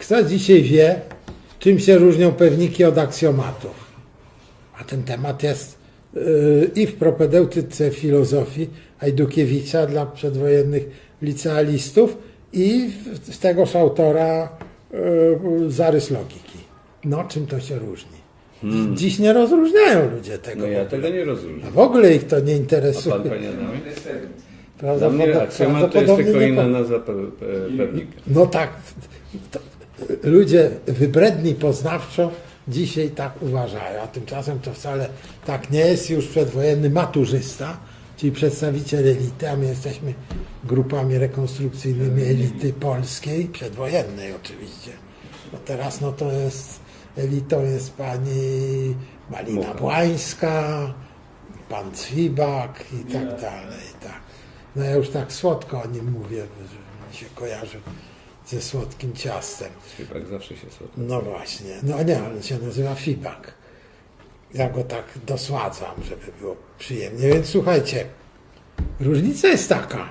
kto dzisiaj wie, czym się różnią pewniki od aksjomatów? A ten temat jest yy, i w propedeutyce filozofii Ajdukiewicza dla przedwojennych licealistów i w- z tegoż autora yy, zarys logiki. No, czym to się różni? Dziś nie rozróżniają ludzie tego. No ja tego nie A rozróżniam. w ogóle ich to nie A interesuje. pan, panie Adamie? Dla Prawdopodobnie- mnie aksjomat to jest tylko inna nazwa pe- pe- pewnika. No tak, to, ludzie wybredni poznawczo dzisiaj tak uważają, a tymczasem to wcale tak nie jest. Już przedwojenny maturzysta, czyli przedstawiciel elity, a my jesteśmy grupami rekonstrukcyjnymi elity polskiej, przedwojennej oczywiście. No teraz no to jest, elitą jest pani Malina. Błańska, pan Cwibak i tak dalej. Tak. No ja już tak słodko o nim mówię, że mi się kojarzy ze słodkim ciastem. Chyba zawsze się słodko. No właśnie, no nie, on się nazywa Fibak. Ja go tak dosładzam, żeby było przyjemnie. Więc słuchajcie, różnica jest taka,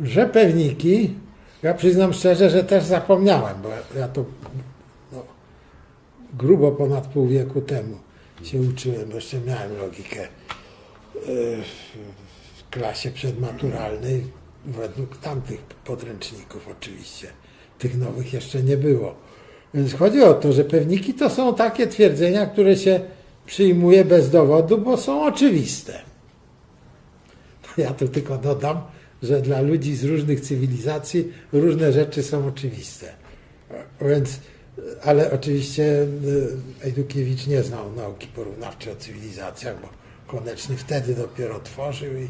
że pewniki, ja przyznam szczerze, że też zapomniałem, bo ja to no, grubo ponad pół wieku temu się uczyłem, bo jeszcze miałem logikę w klasie przedmaturalnej według tamtych podręczników oczywiście. Tych nowych jeszcze nie było. Więc chodzi o to, że pewniki to są takie twierdzenia, które się przyjmuje bez dowodu, bo są oczywiste. Ja tu tylko dodam, że dla ludzi z różnych cywilizacji różne rzeczy są oczywiste. Więc, ale oczywiście y, Ejdukiewicz nie znał nauki porównawczej o cywilizacjach, bo konecznie wtedy dopiero tworzył i,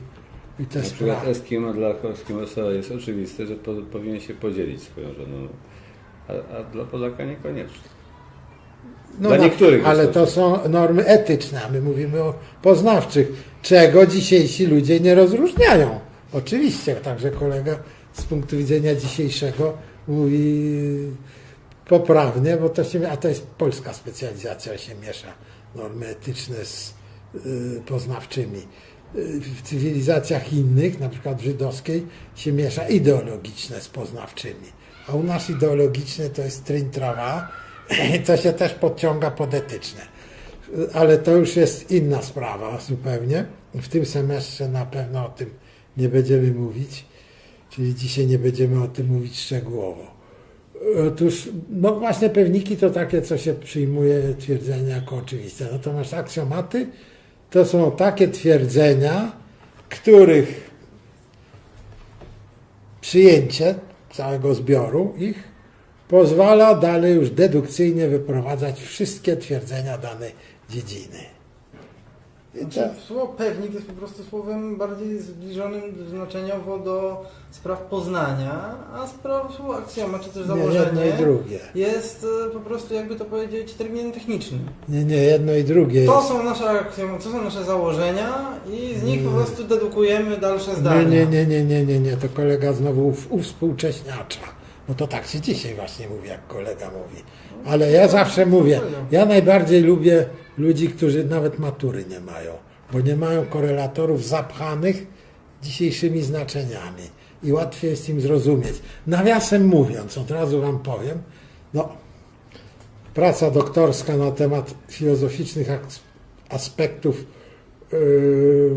i te Na przykład sprawy. Eskimo dla Eskimosa jest oczywiste, że po, powinien się podzielić swoją żoną, a, a dla Polaka niekoniecznie. dla na- niektórych Ale jest to są normy etyczne, a my mówimy o poznawczych, czego dzisiejsi ludzie nie rozróżniają. Oczywiście, także kolega z punktu widzenia dzisiejszego mówi poprawnie, bo to się, a to jest polska specjalizacja, się miesza normy etyczne z y, poznawczymi. Y, W cywilizacjach innych, na przykład żydowskiej, się miesza ideologiczne z poznawczymi. A u nas ideologiczne to jest trin trawa, to się też podciąga pod etyczne. Ale to już jest inna sprawa zupełnie. W tym semestrze na pewno o tym nie będziemy mówić, czyli dzisiaj nie będziemy o tym mówić szczegółowo. Otóż, no właśnie pewniki to takie, co się przyjmuje twierdzenia jako oczywiste. Natomiast aksjomaty to są takie twierdzenia, których przyjęcie całego zbioru ich pozwala dalej już dedukcyjnie wyprowadzać wszystkie twierdzenia danej dziedziny. Znaczy, słowo pewnik jest po prostu słowem bardziej zbliżonym znaczeniowo do spraw poznania, a spraw słowo aksjoma czy też nie, jedno i założenie drugie. jest e, po prostu jakby to powiedzieć terminem technicznym. Nie, nie, jedno i drugie To jest. są nasze aksiomy, to są nasze założenia i z nich po Nie. prostu dedukujemy dalsze Nie, zdania. nie, nie, nie, nie, nie, nie, to kolega znowu uwspółcześniacza. No to tak się dzisiaj właśnie mówi, jak kolega mówi. Ale ja zawsze mówię, ja najbardziej lubię ludzi, którzy nawet matury nie mają, bo nie mają korelatorów zapchanych dzisiejszymi znaczeniami i łatwiej jest im zrozumieć. Nawiasem mówiąc, od razu wam powiem, no, praca doktorska na temat filozoficznych aspektów yy,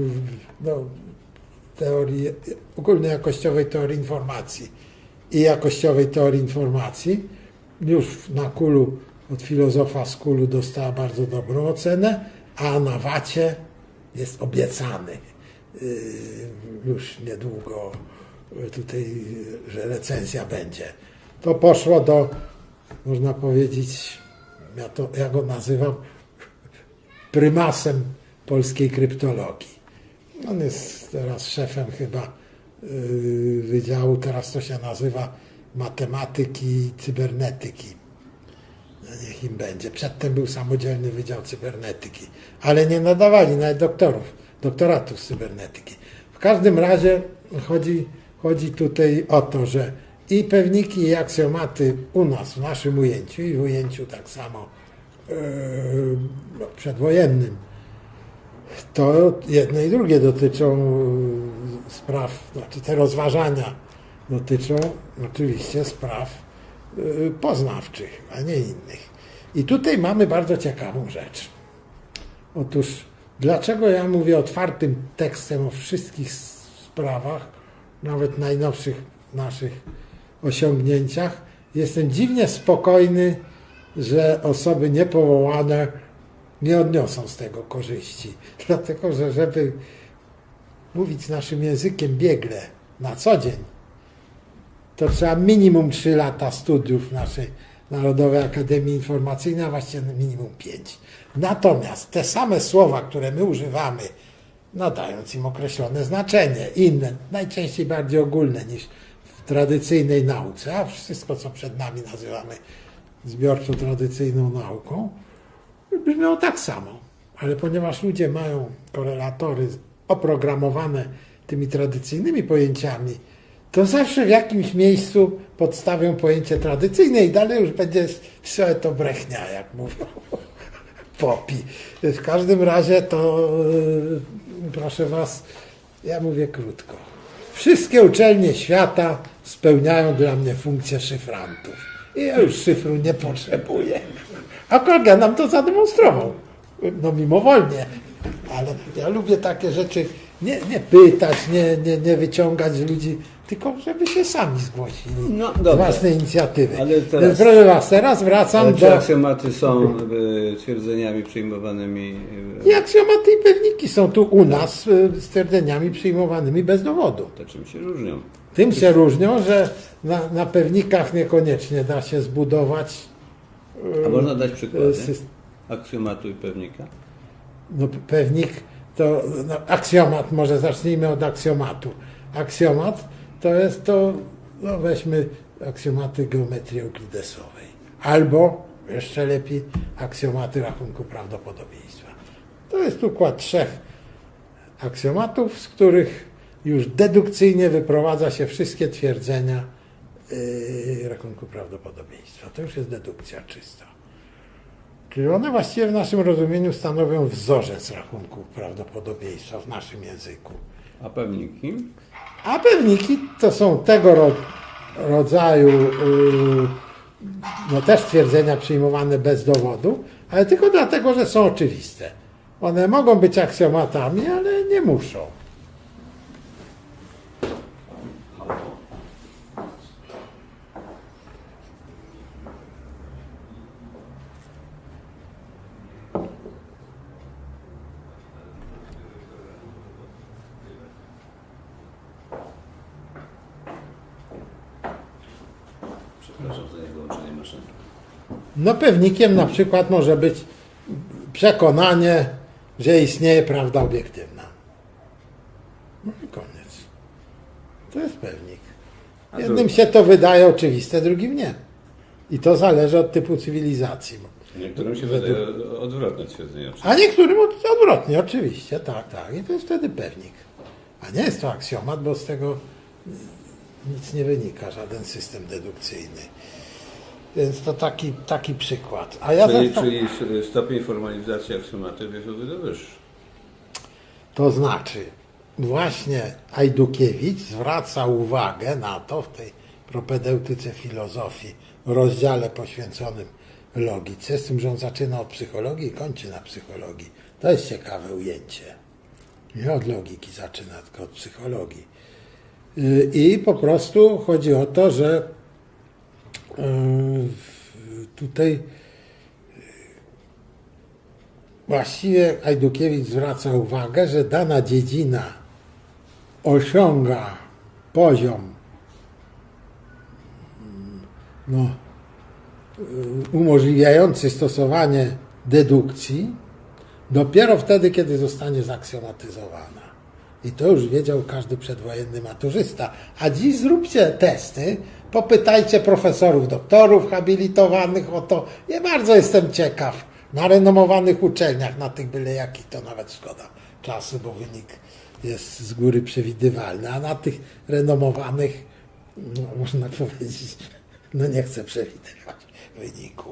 no, teorii, ogólnej jakościowej teorii informacji i jakościowej teorii informacji. Już na kulu od filozofa z kulu dostała bardzo dobrą ocenę, a na wacie jest obiecany yy, już niedługo tutaj, że recenzja będzie. To poszło do, można powiedzieć, ja, to, ja go nazywam prymasem polskiej kryptologii. On jest teraz szefem chyba wydziału, teraz to się nazywa matematyki i cybernetyki. No niech im będzie. Przedtem był samodzielny Wydział Cybernetyki, ale nie nadawali nawet doktorów, doktoratów z cybernetyki. W każdym razie chodzi, chodzi tutaj o to, że i pewniki, i aksjomaty u nas, w naszym ujęciu, i w ujęciu tak samo yy, przedwojennym, to jedno i drugie dotyczą y, spraw, znaczy te rozważania dotyczą oczywiście spraw y, poznawczych, a nie innych. I tutaj mamy bardzo ciekawą rzecz. Otóż, dlaczego ja mówię otwartym tekstem o wszystkich sprawach, nawet najnowszych naszych osiągnięciach? Jestem dziwnie spokojny, że osoby niepowołane nie odniosą z tego korzyści. Dlatego, że żeby mówić naszym językiem biegle na co dzień, to trzeba minimum 3 lata studiów naszej Narodowej Akademii Informacyjnej, a właściwie minimum 5. Natomiast te same słowa, które my używamy, nadając im określone znaczenie, inne, najczęściej bardziej ogólne niż w tradycyjnej nauce, a wszystko, co przed nami nazywamy zbiorczo tradycyjną nauką, brzmią tak samo. Ale ponieważ ludzie mają korelatory oprogramowane tymi tradycyjnymi pojęciami, to zawsze w jakimś miejscu podstawią pojęcie tradycyjne i dalej już będzie wszystko to brechnia, jak mówią popi. W każdym razie to, yy, proszę Was, ja mówię krótko. Wszystkie uczelnie świata spełniają dla mnie funkcję szyfrantów. I ja już szyfru nie potrzebuję. A kolega nam to zademonstrował. No mimowolnie. Ale ja lubię takie rzeczy nie, nie pytać, nie, nie, nie wyciągać z ludzi, tylko żeby się sami zgłosili No, z własnej inicjatywy. Ale teraz- Więc proszę Was, teraz wracam Ale czy do... aksjomaty są e, twierdzeniami przyjmowanymi? e, I aksjomaty i pewniki są tu u nas y, stwierdzeniami przyjmowanymi bez dowodu. To czym się różnią? Tym się różnią, że na, na pewnikach niekoniecznie da się zbudować A można dać przykłady sys- aksjomatu i pewnika? No, pewnik to no, aksjomat, może zacznijmy od aksjomatu. Aksjomat to jest to, no weźmy aksjomaty geometrii euklidesowej. Albo, jeszcze lepiej, aksjomaty rachunku prawdopodobieństwa. To jest układ trzech aksjomatów, z których już dedukcyjnie wyprowadza się wszystkie twierdzenia yy, rachunku prawdopodobieństwa. To już jest dedukcja czysta. Czyli one właściwie w naszym rozumieniu stanowią wzorzec rachunku prawdopodobieństwa w naszym języku. A pewniki? A pewniki to są tego ro, rodzaju yy, no też twierdzenia przyjmowane bez dowodu, ale tylko dlatego, że są oczywiste. One mogą być aksjomatami, ale nie muszą. Przepraszam za niewyłączenie maszyny. No pewnikiem na przykład może być przekonanie, że istnieje prawda obiektywna. No i koniec. To jest pewnik. Jednym się to wydaje oczywiste, drugim nie. I to zależy od typu cywilizacji. Niektórym się wydaje odwrotne twierdzenie. A niektórym od- odwrotnie, oczywiście, tak, tak. I to jest wtedy pewnik. A nie jest to aksjomat, bo z tego nic nie wynika, żaden system dedukcyjny. Więc to taki, taki przykład. A ja Czyli, zresztą- czyli stopień formalizacji aksjomatów jest o wiele wyższy. To znaczy, właśnie Ajdukiewicz zwraca uwagę na to w tej propedeutyce filozofii, rozdziale poświęconym logice, z tym, że on zaczyna od psychologii i kończy na psychologii. To jest ciekawe ujęcie. Nie od logiki zaczyna, tylko od psychologii. Y, I po prostu chodzi o to, że y, tutaj Właściwie Ajdukiewicz zwraca uwagę, że dana dziedzina osiąga poziom mm, no, y, umożliwiający stosowanie dedukcji dopiero wtedy, kiedy zostanie zaksjomatyzowana. I to już wiedział każdy przedwojenny maturzysta. A dziś zróbcie testy, popytajcie profesorów, doktorów habilitowanych o to. Nie bardzo jestem ciekaw. Na renomowanych uczelniach, na tych byle jakich, to nawet szkoda czasu, bo wynik jest z góry przewidywalny. A na tych renomowanych, no, można powiedzieć, no nie chcę przewidywać wyniku.